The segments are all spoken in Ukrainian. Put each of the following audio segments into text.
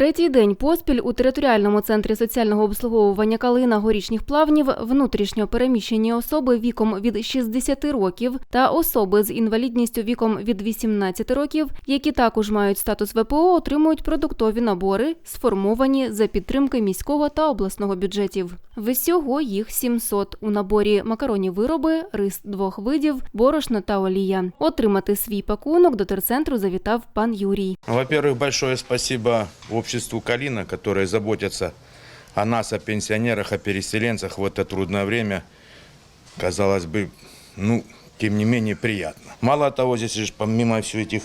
Третій день поспіль у територіальному центрі соціального обслуговування Калина горішніх плавнів внутрішньо переміщені особи віком від 60 років та особи з інвалідністю віком від 18 років, які також мають статус ВПО, отримують продуктові набори, сформовані за підтримки міського та обласного бюджетів. Всього їх 700. У наборі макаронні вироби, рис двох видів, борошно та олія. Отримати свій пакунок до терцентру завітав пан Юрій. Во-первых, большое спасибо обществу Калина, которые заботятся о нас, о пенсионерах, о переселенцах в это трудное время. Казалось бы, ну, тем не менее, приятно. Мало того, здесь же помимо всех этих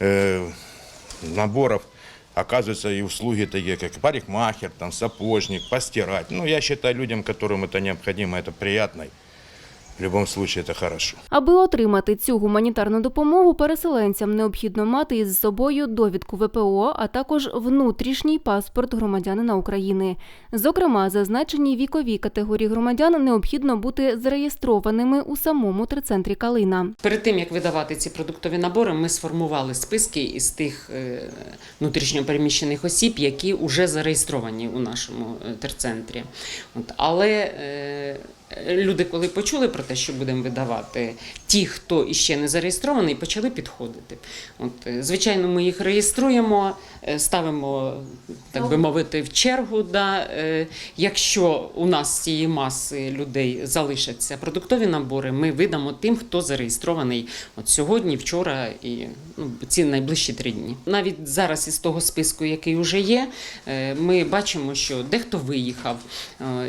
э, наборов, оказываются и услуги такие, как парикмахер, там, сапожник, постирать. Ну, я считаю, людям, которым это необходимо, это приятно. В любом случае, это хорошо. Аби отримати цю гуманітарну допомогу, переселенцям необхідно мати із собою довідку ВПО, а також внутрішній паспорт громадянина України. Зокрема, зазначені вікові категорії громадян необхідно бути зареєстрованими у самому терцентрі Калина. Перед тим як видавати ці продуктові набори, ми сформували списки із тих е, внутрішньопереміщених осіб, які вже зареєстровані у нашому е, терцентрі. От, але е, люди, коли почули про те, що будемо видавати, ті, хто іще не зареєстрований, почали підходити. От, е, звичайно, ми їх реєструємо, е, ставимо, так би мовити, в чергу. Да. Е, Якщо у нас з цієї маси людей залишаться продуктові набори, ми видамо тим, хто зареєстрований от сьогодні, вчора і ну, ці найближчі три дні. Навіть зараз із того списку, який вже є, ми бачимо, що дехто виїхав.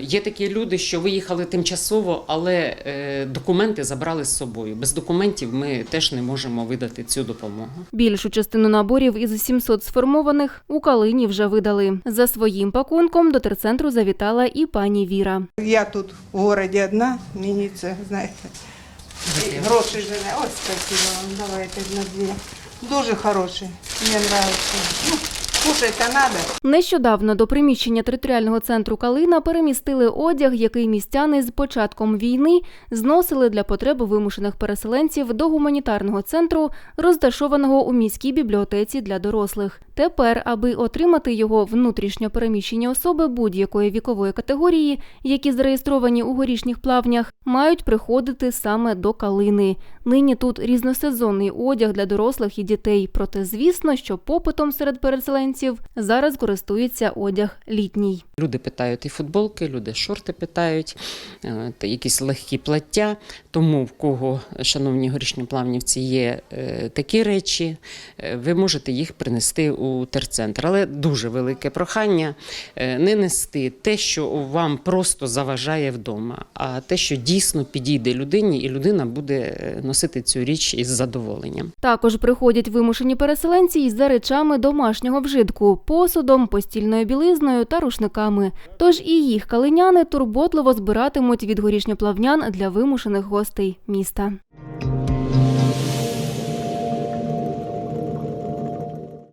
Є такі люди, що виїхали тимчасово, але е, документи забрали з собою. Без документів ми теж не можемо видати цю допомогу. Більшу частину наборів із 700 сформованих у Калині вже видали. За своїм пакунком до терцентру завітала і пані Віра. Я тут в городі одна, мені це, знаєте, гроші жене. Ось спасибо вам, давайте на дві. Дуже хороший, мені подобається. Кушать-то надо. Нещодавно до приміщення територіального центру Калина перемістили одяг, який містяни з початком війни зносили для потреб вимушених переселенців до гуманітарного центру, розташованого у міській бібліотеці для дорослих. Тепер, аби отримати його внутрішньо переміщені особи будь-якої вікової категорії, які зареєстровані у горішніх плавнях, мають приходити саме до Калини. Нині тут різносезонний одяг для дорослих і дітей. Проте, звісно, що попитом серед переселенців зараз користується одяг літній. Люди питають і футболки, люди шорти питають, е, якісь легкі плаття. Тому в кого, шановні горішньоплавнівці, є е, такі речі, е, ви можете їх принести у терцентр. Але дуже велике прохання не нести те, що вам просто заважає вдома, а те, що дійсно підійде людині, і людина буде носити цю річ із задоволенням. Також приходять вимушені переселенці із за речами домашнього вжитку, посудом, постільною білизною та рушниками. Тож і їх калиняни турботливо збиратимуть від горішньоплавнян для вимушених гостей міста.